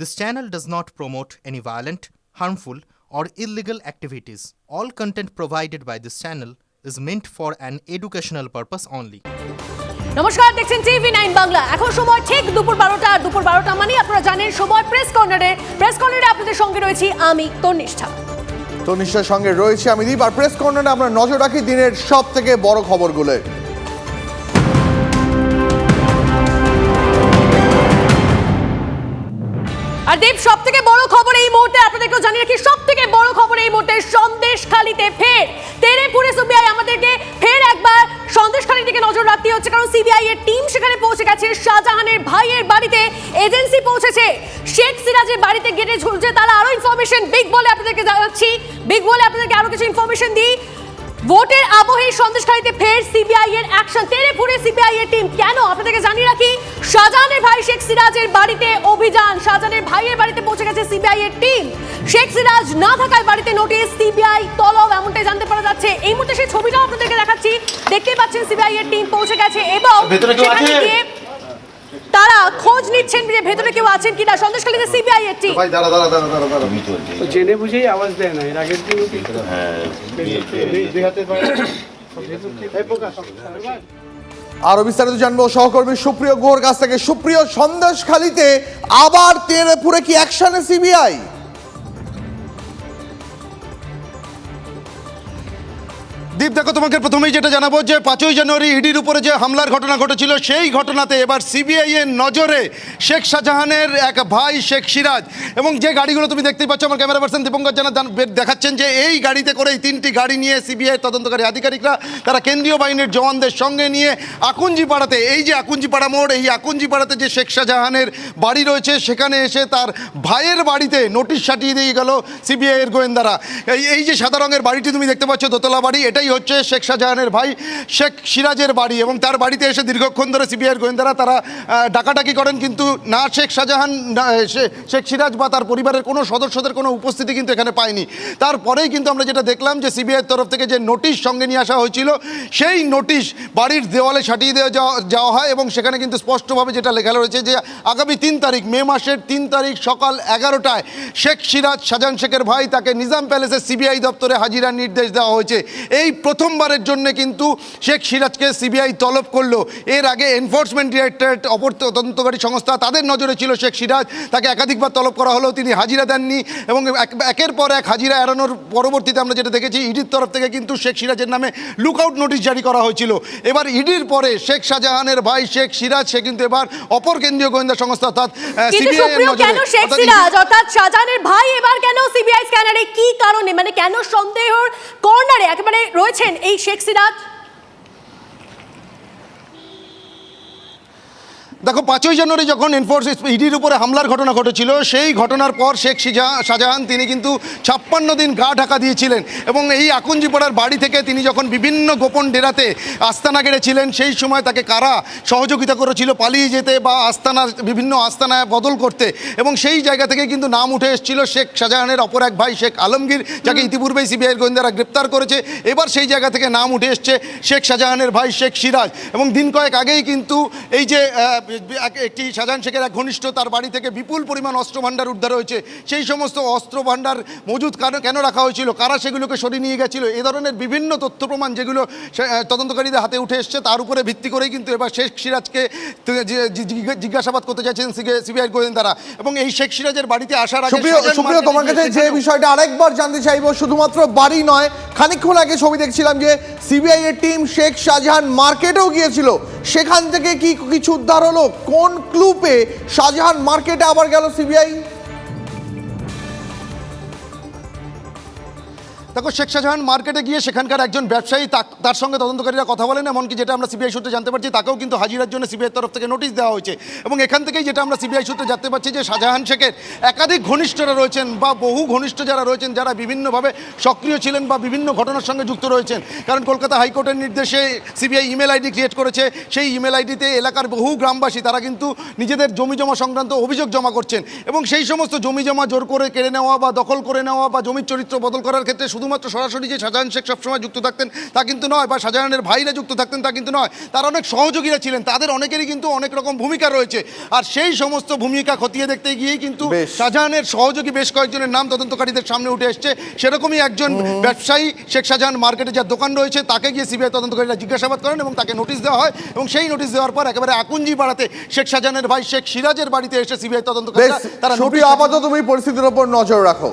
This channel does not promote any violent, harmful, or illegal activities. All content provided by this channel is meant for an educational purpose only. নমস্কার দেখছেন TV nine Bangla. এখন সময় ঠিক দুপুর বারোটা। আর দুপুর বারোটা মানে আপনারা জানেন সময় প্রেস কর্নারে প্রেস কর্নারে আপনাদের সঙ্গে রয়েছি আমি তন্নিষ্ঠা। তো নিশ্চয় সঙ্গে রয়েছে আমি দীপ। আর প্রেস কর্নারে আমরা নজর রাখি দিনের সব থেকে বড় খবরগুলো আর দেব সব থেকে বড় খবর এই মুহূর্তে আপনাদেরকেও জানিয়ে রাখি সব থেকে বড় খবর এই মুহূর্তে সন্দেশখালিতে ফের তেরেপুরে সিবিআই আমাদেরকে ফের একবার সন্দেশখালির দিকে নজর রাখতে হচ্ছে, কারণ সিবিআই এর টিম সেখানে পৌঁছে গেছে, শাহজাহানের ভাইয়ের বাড়িতে এজেন্সি পৌঁছেছে। শেখ সিরাজের বাড়িতে গেটে ঝুলছে, তারা আরও ইনফরমেশন বিগ বলে আপনাদেরকে জানাচ্ছি বিগ বলে আপনাদেরকে আরও কিছু ইনফরমেশন দিই। ভোটের আবহে সন্দেশখালীতে ফের সিবিআই এর অ্যাকশন তেরে ফুরে সিবিআই এর টিম কেন? আপনাদেরকে জানিয়ে রাখি শাহজাহানের ভাই শেখ সিরাজের বাড়িতে অভিযান। শাহজাহানের ভাইয়ের বাড়িতে পৌঁছে গেছে সিবিআই এর টিম শেখ সিরাজ না থাকায় বাড়িতে নোটিশ সিবিআই তলব এমনটাই জানতে পারা যাচ্ছে। এই মুহূর্তে সেই ছবিটাও আপনাদেরকে দেখাচ্ছি। দেখতে পাচ্ছেন সিবিআই এর টিম পৌঁছে গেছে এবং ভেতরে কেউ সেখানে আছে? গিয়ে তারা খোঁজ নিচ্ছেন যে ভেতরে কেউ আছেন কিনা। সন্দেশখালীতে সিবিআই এর টিম ভাই দাঁড়া দাঁড়া দাঁড়া দাঁড়া দাঁড়া। তো জেনে বুঝেই আওয়াজ দেয় না এর আগের দিন দুই হাতে আরও বিস্তারিত জানব সহকর্মী সুপ্রিয় গোহর কাছ থেকে। সুপ্রিয় সন্দেশখালীতে আবার তেরে পুরে কি অ্যাকশনে সিবিআই দীপ, দেখো তোমাকে প্রথমেই যেটা জানাব যে পাঁচই জানুয়ারি ইডির উপরে যে হামলার ঘটনা ঘটেছিল, সেই ঘটনাতে এবার সিবিআই এর নজরে শেখ শাহজাহানের এক ভাই শেখ সিরাজ। এবং যে গাড়িগুলো তুমি দেখতেই পাচ্ছ, আমার ক্যামেরা পার্সন দীপঙ্কর জানা দেখাচ্ছেন যে এই গাড়িতে করে এই তিনটি গাড়ি নিয়ে সিবিআই তদন্তকারী আধিকারিকরা, তারা কেন্দ্রীয় বাহিনীর জওয়ানদের সঙ্গে নিয়ে আকুঞ্জি পাড়াতে এই যে আকুঞ্জি পাড়া মোড়, এই আকুঞ্জি পাড়াতে যে শেখ শাহজাহানের বাড়ি রয়েছে, সেখানে এসে তার ভাইয়ের বাড়িতে নোটিশ সাটিয়ে দিয়ে গেল সিবিআই এর গোয়েন্দারা। এই যে সাদা রঙের বাড়িটি তুমি দেখতে পাচ্ছ, দোতলা বাড়ি, এটাই হচ্ছে শেখ শাহজাহানের ভাই, শেখ সিরাজের বাড়ি এবং তার বাড়িতে এসে দীর্ঘক্ষণ ধরে সিবিআই গোয়েন্দারা তারা ডাকাডাকি করেন কিন্তু না শেখ শাহজাহান শেখ সিরাজ বা তার পরিবারের কোনো সদস্যদের কোনো উপস্থিতি কিন্তু এখানে পায়নি। তারপরেই কিন্তু আমরা যেটা দেখলাম যে সিবিআইয়ের তরফ থেকে যে নোটিশ সঙ্গে নিয়ে আসা হয়েছিল, সেই নোটিশ বাড়ির দেওয়ালে সাটিয়ে দেওয়া যাওয়া যাওয়া হয় এবং সেখানে কিন্তু স্পষ্টভাবে যেটা লেখা রয়েছে যে আগামী তিন তারিখ, মে মাসের তিন তারিখ সকাল এগারোটায় শেখ সিরাজ, শাহজাহান শেখের ভাই তাকে নিজাম প্যালেসের সিবিআই দপ্তরে হাজিরার নির্দেশ দেওয়া হয়েছে। এই প্রথমবারের জন্য কিন্তু শেখ সিরাজকে সিবিআই তলব করল। এর আগে এনফোর্সমেন্ট ডিরেক্টরেট অপর তদন্তকারী সংস্থা তাদের নজরে ছিল শেখ সিরাজ। তাকে একাধিকবার তলব করা হলেও তিনি হাজিরা দেননি এবং একের পর এক হাজিরা এড়ানোর পরবর্তীতে আমরা যেটা দেখেছি ইডির তরফ থেকে কিন্তু শেখ সিরাজের নামে লুকআউট নোটিশ জারি করা হয়েছিল। এবার ইডির পরে শেখ শাহজাহানের ভাই শেখ সিরাজ সে কিন্তু এবার অপর কেন্দ্রীয় গোয়েন্দা সংস্থা অর্থাৎ সিবিআই এর নজরে। কেন শেখ সিরাজ অর্থাৎ শাহজাহানের ভাই এবার কেন সিবিআই স্ক্যানারে কি কারণে? মানে কেন সন্দেহর কর্নারে একেবারে রয়েছেন এই শেখ সিরাজ দেখো পাঁচই জানুয়ারি যখন এনফোর্স ইডির উপরে হামলার ঘটনা ঘটেছিল সেই ঘটনার পর শেখ শিজা- শাহজাহান তিনি কিন্তু ছাপ্পান্ন দিন গা ঢাকা দিয়েছিলেন এবং এই আকুঞ্জিপাড়ার বাড়ি থেকে তিনি যখন বিভিন্ন গোপন ডেরাতে আস্তানা গেড়েছিলেন সেই সময় তাকে কারা সহযোগিতা করেছিল পালিয়ে যেতে বা আস্তানার বিভিন্ন আস্তানায় বদল করতে এবং সেই জায়গা থেকে কিন্তু নাম উঠে এসেছিল শেখ শাহজাহানের অপর এক ভাই শেখ আলমগীর যাকে ইতিপূর্বেই সিবিআইয়ের গোয়েন্দারা গ্রেপ্তার করেছে। এবার সেই জায়গা থেকে নাম উঠে এসছে শেখ শাহজাহানের ভাই শেখ সিরাজ এবং দিন কয়েক আগেই কিন্তু এই যে একটি শাহজাহান শেখের এক ঘনিষ্ঠ তার বাড়ি থেকে বিপুল পরিমাণ অস্ত্র ভাণ্ডার উদ্ধার হয়েছে। সেই সমস্ত অস্ত্র ভাণ্ডার মজুদ কেন- কেন রাখা হয়েছিল? কারা সেগুলোকে সরিয়ে নিয়ে গেছিল? এ ধরনের বিভিন্ন তথ্য প্রমাণ যেগুলো তদন্তকারীদের হাতে উঠে এসছে তার উপরে ভিত্তি করেই কিন্তু এবার শেখ সিরাজকে জিজ্ঞাসাবাদ করতে চাইছেন সিবিআই গোয়েন্দারা। এবং এই শেখ সিরাজের বাড়িতে আসার আগে সুপ্রিয় তোমার কাছে যে বিষয়টা আরেকবার জানতে চাইব শুধুমাত্র বাড়ি নয় খানিকক্ষণ আগে ছবি দেখছিলাম যে সিবিআই এর টিম শেখ শাহজাহান মার্কেটেও গিয়েছিল। সেখান থেকে কি কিছু উদ্ধার হলো? কোন ক্লুপে শাহজাহান মার্কেটে আবার গেল সিবিআই দেখো, শেখ শাহজাহান মার্কেটে গিয়ে সেখানকার একজন ব্যবসায়ী তার সঙ্গে তদন্তকারীরা কথা বলেন, এমনকি যেটা আমরা সিবিআই সূত্রে জানতে পারছি, তাকেও কিন্তু হাজিরার জন্য সিবিআই তরফ থেকে নোটিশ দেওয়া হয়েছে। এবং এখান থেকেই যেটা আমরা সিবিআই সূত্রে জানতে পারছি যে, শাহজাহান শেখের একাধিক ঘনিষ্ঠরা রয়েছেন বা বহু ঘনিষ্ঠ যারা রয়েছেন, যারা বিভিন্নভাবে সক্রিয় ছিলেন বা বিভিন্ন ঘটনার সঙ্গে যুক্ত রয়েছেন। কারণ কলকাতা হাইকোর্টের নির্দেশে সিবিআই ইমেল আইডি ক্রিয়েট করেছে। সেই ইমেল আইডিতে এলাকার বহু গ্রামবাসী, তারা কিন্তু নিজেদের জমি জমা সংক্রান্ত অভিযোগ জমা করছেন। এবং সেই সমস্ত জমি জমা জোর করে কেড়ে নেওয়া বা দখল করে নেওয়া বা জমির চরিত্র বদল করার ক্ষেত্রে শুধু শুধুমাত্র সরাসরি যে শাহজাহান শেখ সবসময় যুক্ত থাকতেন তা কিন্তু নয় বা শাহজাহানের ভাইরা যুক্ত থাকতেন তা কিন্তু নয়। তার অনেক সহযোগীরা ছিলেন তাদের অনেকেরই কিন্তু অনেক রকম ভূমিকা রয়েছে। আর সেই সমস্ত ভূমিকা খতিয়ে দেখতে গিয়েই কিন্তু শাহজাহানের সহযোগী বেশ কয়েকজনের নাম তদন্তকারীদের সামনে উঠে এসছে। সেরকমই একজন ব্যবসায়ী শেখ শাহজাহান মার্কেটে যার দোকান রয়েছে তাকে গিয়ে সিবিআই তদন্তকারীরা জিজ্ঞাসাবাদ করেন এবং তাকে নোটিশ দেওয়া হয় এবং সেই নোটিশ দেওয়ার পর একেবারে আকুঞ্জি পাড়াতে শেখ শাহজাহানের ভাই শেখ সিরাজের বাড়িতে এসে সিবিআই তদন্তকারীরা তারা আপাতত তুমি পরিস্থিতির উপর নজর রাখো।